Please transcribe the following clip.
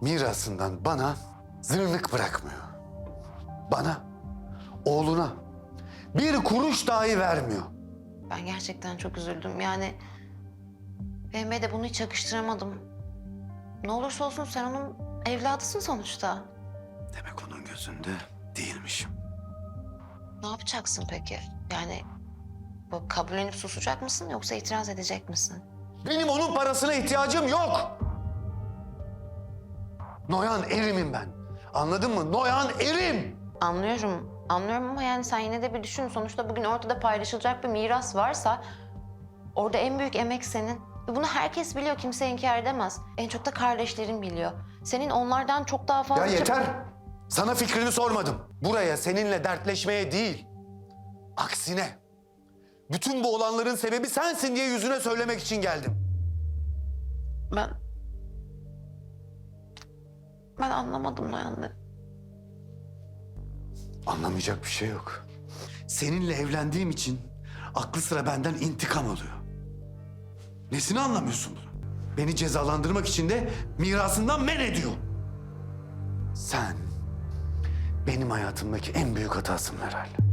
mirasından bana zırnık bırakmıyor. Bana, oğluna bir kuruş dahi vermiyor. Ben gerçekten çok üzüldüm. Yani Fehmi'ye de bunu hiç yakıştıramadım. Ne olursa olsun sen onun evladısın sonuçta. Demek onun gözünde değilmişim. Ne yapacaksın peki? Yani bu kabullenip susacak mısın yoksa itiraz edecek misin? Benim onun parasına ihtiyacım yok. Noyan erimim ben. Anladın mı? Noyan erim. Anlıyorum, anlıyorum ama yani sen yine de bir düşün. Sonuçta bugün ortada paylaşılacak bir miras varsa orada en büyük emek senin. Ve bunu herkes biliyor, kimse inkar edemez. En çok da kardeşlerin biliyor. Senin onlardan çok daha fazla... Ya yeter. Sana fikrini sormadım. Buraya seninle dertleşmeye değil. Aksine. Bütün bu olanların sebebi sensin diye yüzüne söylemek için geldim. Ben... Ben anlamadım Noyan'ı. Anlamayacak bir şey yok. Seninle evlendiğim için aklı sıra benden intikam alıyor. Nesini anlamıyorsun bunu? Beni cezalandırmak için de mirasından men ediyor. Sen benim hayatımdaki en büyük hatasın Meral.